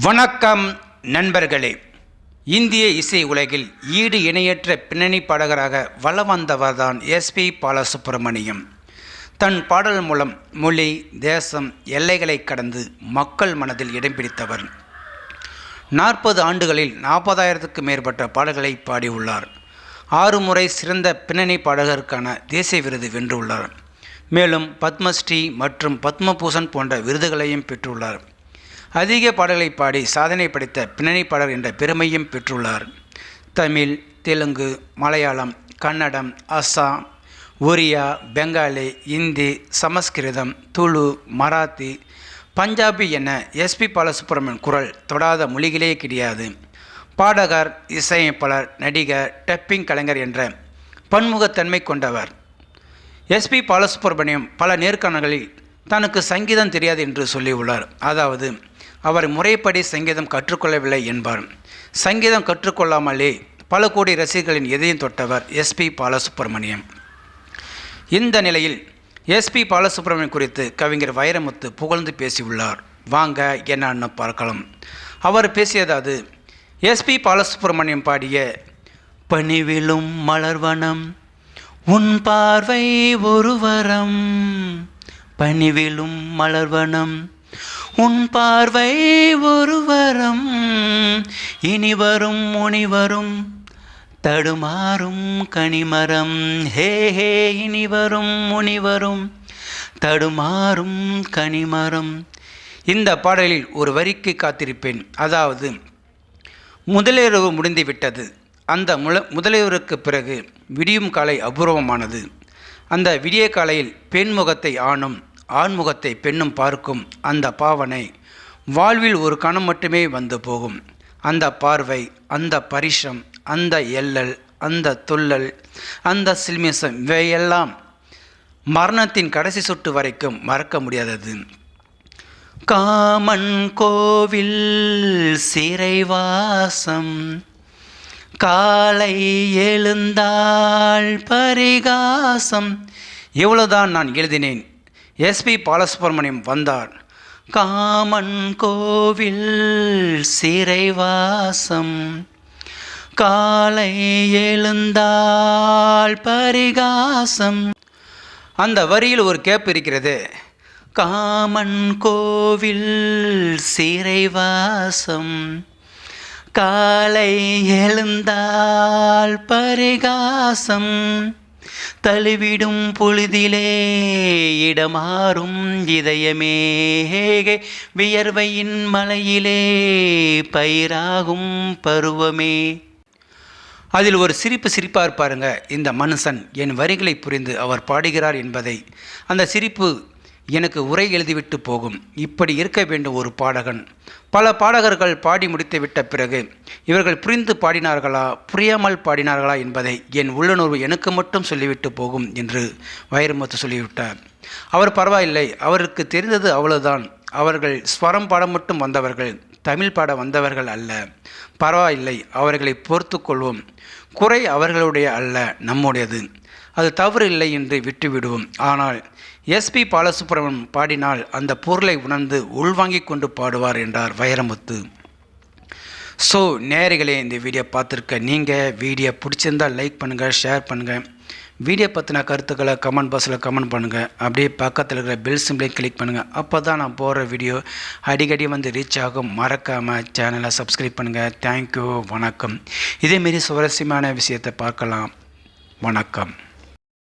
வணக்கம் நண்பர்களே. இந்திய இசை உலகில் ஈடு இணையற்ற பின்னணி பாடகராக வலம் வந்தவர்தான் எஸ்பி பாலசுப்ரமணியம். தன் பாடல் மூலம் மொழி தேசம் எல்லைகளை கடந்து மக்கள் மனதில் இடம் பிடித்தவர். நாற்பது ஆண்டுகளில் நாற்பதாயிரத்துக்கு மேற்பட்ட பாடல்களை பாடியுள்ளார். ஆறு முறை சிறந்த பின்னணி பாடகருக்கான தேசிய விருது வென்றுள்ளார். மேலும் பத்மஸ்ரீ மற்றும் பத்மபூஷன் போன்ற விருதுகளையும் பெற்றுள்ளார். அதிக பாடல்களை பாடி சாதனை படைத்த பின்னணி பாடகர் என்ற பெருமையும் பெற்றுள்ளார். தமிழ் தெலுங்கு மலையாளம் கன்னடம் அஸ்ஸாம் ஒரியா பெங்காலி இந்தி சமஸ்கிருதம் துளு மராத்தி பஞ்சாபி என எஸ்பி பாலசுப்ரமணியன் குரல் தொடாத மொழிகளே கிடையாது. பாடகர் இசையமைப்பாளர் நடிகர் டப்பிங் கலைஞர் என்ற பன்முகத்தன்மை கொண்டவர். எஸ்பி பாலசுப்ரமணியம் பல நேர்காணல்களில் தனக்கு சங்கீதம் தெரியாது என்று சொல்லியுள்ளார். அதாவது அவர் முறைப்படி சங்கீதம் கற்றுக்கொள்ளவில்லை என்பார். சங்கீதம் கற்றுக்கொள்ளாமலே பல கோடி ரசிகர்களின் எதையும் தொட்டவர் எஸ்பி பாலசுப்ரமணியம். இந்த நிலையில் எஸ்பி பாலசுப்ரமணியம் குறித்து கவிஞர் வைரமுத்து புகழ்ந்து பேசியுள்ளார். வாங்க என்னன்னு பார்க்கலாம். அவர் பேசியதாவது எஸ்பி பாலசுப்ரமணியம் பாடிய பணிவிலும் மலர்வனம் உன் பார்வை ஒருவரம் பணிவிலும் மலர்வனம் உன் பார்வை ஒருவரும். இனிவரும் இனி வரும் முனிவரும் தடுமாறும் கனிமரம். ஹே ஹே இனி வரும் முனிவரும் தடுமாறும் கனிமரம். இந்த பாடலில் ஒரு வரிக்கு காத்திருப்பேன். அதாவது முதலிரவு முடிந்துவிட்டது. அந்த முல முதலிரவுக்கு பிறகு விடியும் காலை அபூர்வமானது. அந்த விடிய காலையில் பெண் முகத்தை ஆணும். ஆண்முகத்தை பெண்ணும் பார்க்கும் அந்த பாவனை வாழ்வில் ஒரு கணம் மட்டுமே வந்து போகும். அந்த பார்வை அந்த பரிசம் அந்த எல்லல் அந்த துள்ளல் அந்த சில்மிசம் இவையெல்லாம் மரணத்தின் கடைசி சுட்டு வரைக்கும் மறக்க முடியாதது. காமன் கோவில் சிறைவாசம் காலை எழுந்தாள் பரிகாசம். எவ்வளோதான் நான் எழுதினேன் எஸ்பி பாலசுப்ரமணியம் வந்தார். காமன் கோவில் சிறைவாசம். காலை எழுந்தாள் பரிகாசம். அந்த வரியில் ஒரு கேப் இருக்கிறது. காமன் கோவில் சிறைவாசம். காலை எழுந்தால் பரிகாசம். தழுவிடும் பொழுதிலே இடமாறும் இதயமே. வியர்வையின் மலையிலே பயிராகும் பருவமே. அதில் ஒரு சிரிப்பு சிரிப்பார் பாருங்க இந்த மனுஷன் என் வரிகளை புரிந்து அவர் பாடுகிறார் என்பதை. அந்த சிரிப்பு எனக்கு உரை எழுதிவிட்டு போகும். இப்படி இருக்க வேண்டும் ஒரு பாடகன். பல பாடகர்கள் பாடி முடித்து விட்ட பிறகு இவர்கள் புரிந்து பாடினார்களா புரியாமல் பாடினார்களா என்பதை என் உள்ளுணர்வு எனக்கு மட்டும் சொல்லிவிட்டு போகும் என்று வைரமுத்து சொல்லிவிட்டார். அவர் பரவாயில்லை அவருக்கு தெரிந்தது அவ்வளவுதான். அவர்கள் ஸ்வரம் பாட மட்டும் வந்தவர்கள் தமிழ் பாட வந்தவர்கள் அல்ல. பரவாயில்லை அவர்களை பொறுத்து கொள்வோம். குறை அவர்களுடைய அல்ல நம்முடையது. அது தவறு இல்லை என்று விட்டுவிடுவோம். ஆனால் எஸ்பி பாலசுப்ரமணியம் பாடினால் அந்த பொருளை உணர்ந்து உள்வாங்கிக் கொண்டு பாடுவார் என்றார் வைரமுத்து. ஸோ நேயர்களே இந்த வீடியோ பார்த்துருக்க நீங்கள் வீடியோ பிடிச்சிருந்தால் லைக் பண்ணுங்கள் ஷேர் பண்ணுங்கள் வீடியோ பற்றின கருத்துக்களை கமெண்ட் பாக்ஸில் கமெண்ட் பண்ணுங்கள் அப்படியே பக்கத்தில் இருக்கிற பெல் சிம்பிளையும் கிளிக் பண்ணுங்கள் அப்போ தான் நான் போடுற வீடியோ அடிக்கடி வந்து ரீச் ஆகும். மறக்காமல் சேனலை சப்ஸ்கிரைப் பண்ணுங்கள் தேங்க்யூ வணக்கம். இதேமாரி சுவாரஸ்யமான விஷயத்தை பார்க்கலாம். வணக்கம்.